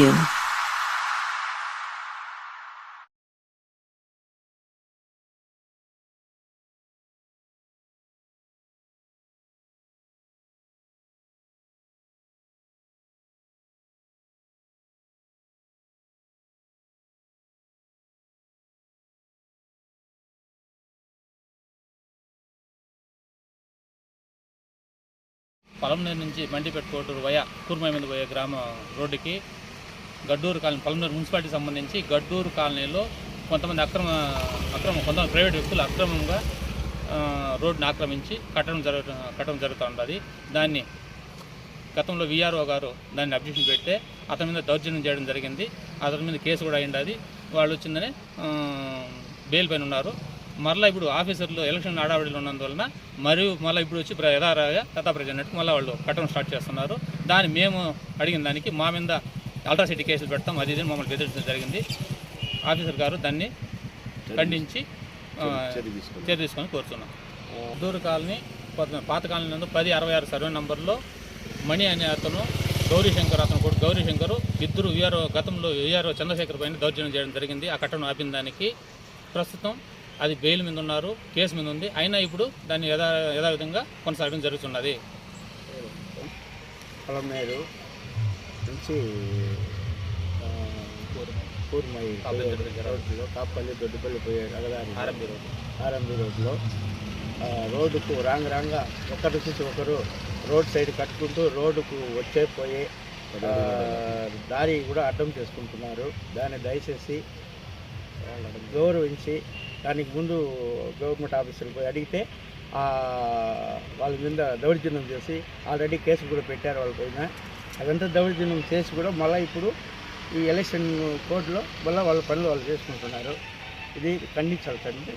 you. పొలం నుంచి Mandipeta పెట్టుకోటూరు via కూర్మ మీద పోయే గ్రామ రోడ్డుకి గడ్డూరు కాలనీ పొలంనేరు మున్సిపాలిటీకి సంబంధించి గడ్డూరు కాలనీలో కొంతమంది అక్రమ అక్రమ కొంతమంది ప్రైవేట్ వ్యక్తులు అక్రమంగా ఆ, రోడ్డుని ఆక్రమించి కట్టడం జరగ కట్టడం జరుగుతూ ఉంటుంది. దాన్ని గతంలో విఆర్ఓ గారు దాన్ని అబ్జెక్షన్ పెడితే అతని మీద దౌర్జన్యం చేయడం జరిగింది. అతని మీద కేసు కూడా అయ్యింది వాళ్ళు వచ్చిందని బెయిల్ పైన ఉన్నారు. మరలా ఇప్పుడు ఆఫీసర్లు ఎలక్షన్ ఆడావిడిలో ఉన్నందువలన మరియు మళ్ళీ ఇప్పుడు వచ్చి ప్ర- యథారాగా కథాప్రజన్నట్టు మళ్ళీ వాళ్ళు కట్టడం స్టార్ట్ చేస్తున్నారు. దాన్ని మేము అడిగిన దానికి మా మీద అల్ట్రాసిటీ కేసులు పెడతాం. అది ఇది మమ్మల్ని బెదిరించడం జరిగింది. ఆఫీసర్ గారు దాన్ని ఖండించి చర్య తీసుకొని కోరుతున్నాం. దూరు కాలనీ పాత కాలనీ నందు పది అరవై ఆరు సర్వే నంబర్లో మణి అనే అతను గౌరీశంకర్ అతను కూడా గౌరీశంకర్ ఇద్దరు విఆర్ఓ గతంలో విఆర్ఓ చంద్రశేఖర్ పైన దౌర్జన్యం చేయడం జరిగింది. ఆ కట్టను ఆపిన దానికి ప్రస్తుతం అది బెయిల్ మీద ఉన్నారు కేసు మీద ఉంది. అయినా ఇప్పుడు దాన్ని యథా యథావిధంగా కొనసాగడం జరుగుతున్నది. నుంచి కూర్మై రోడ్లో కాపల్లి దొడ్డిపల్లి పోయే రహదారి. ఆర్ఎంబి రోడ్ ఆర్ఎంబి రోడ్లో రోడ్డుకు రాంగ్ రాంగా ఒకరి నుంచి ఒకరు రోడ్ సైడ్ కట్టుకుంటూ రోడ్డుకు వచ్చే పోయే దారి కూడా అడ్డం చేసుకుంటున్నారు. దాన్ని దయచేసి గౌరవించి దానికి ముందు గవర్నమెంట్ ఆఫీసర్కి పోయి అడిగితే వాళ్ళ మీద దౌర్జన్యం చేసి ఆల్రెడీ కేసు కూడా పెట్టారు వాళ్ళ పైన. అదంతా దౌర్జన్యం చేసి కూడా మళ్ళీ ఇప్పుడు ఈ ఎలక్షన్ కోర్టులో మళ్ళీ వాళ్ళ పనులు వాళ్ళు చేసుకుంటున్నారు. ఇది ఖండించాలి ఖండించి